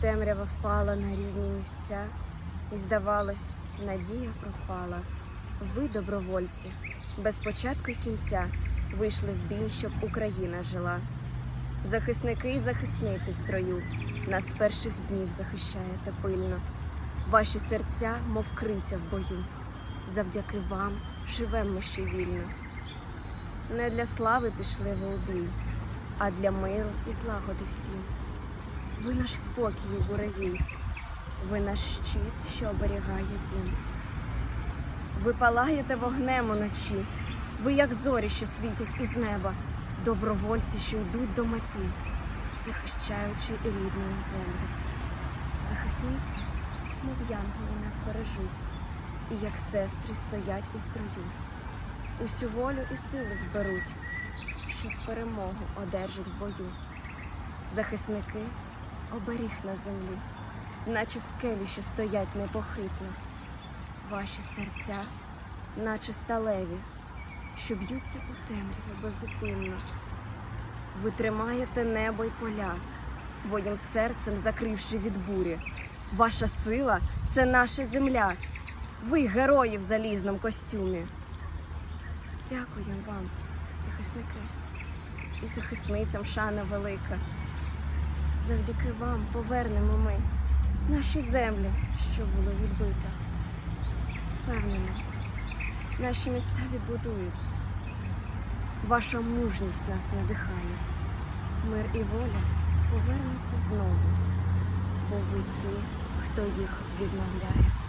Темрява впала на рідні місця, і, здавалось, надія пропала. Ви, добровольці, без початку й кінця вийшли в бій, щоб Україна жила. Захисники і захисниці в строю нас з перших днів захищаєте пильно. Ваші серця, мов криця в бою. Завдяки вам живем ми ще вільно. Не для слави пішли ви у бій, а для миру і злагоди всім. Ви наш спокій у буревій, ви наш щит, що оберігає дім. Ви палаєте вогнем уночі, ви, як зорі, що світять із неба, добровольці, що йдуть до мети, захищаючи рідну землю. Захисниці, мов янголи нас бережуть, і як сестри стоять у строю. Усю волю і силу зберуть, щоб перемогу одержать в бою. Захисники оберіг на землі, наче скелі, що стоять непохитно. Ваші серця, наче сталеві, що б'ються у темряві беззупинно. Ви тримаєте небо й поля, своїм серцем закривши від бурі. Ваша сила це наша земля. Ви герої в залізному костюмі. Дякуємо вам, захисники, і захисницям шана велика. Завдяки вам повернемо ми наші землі, що було відбито. Впевнено, наші міста відбудують. Ваша мужність нас надихає. Мир і воля повернуться знову, бо ви ті, хто їх відновляє.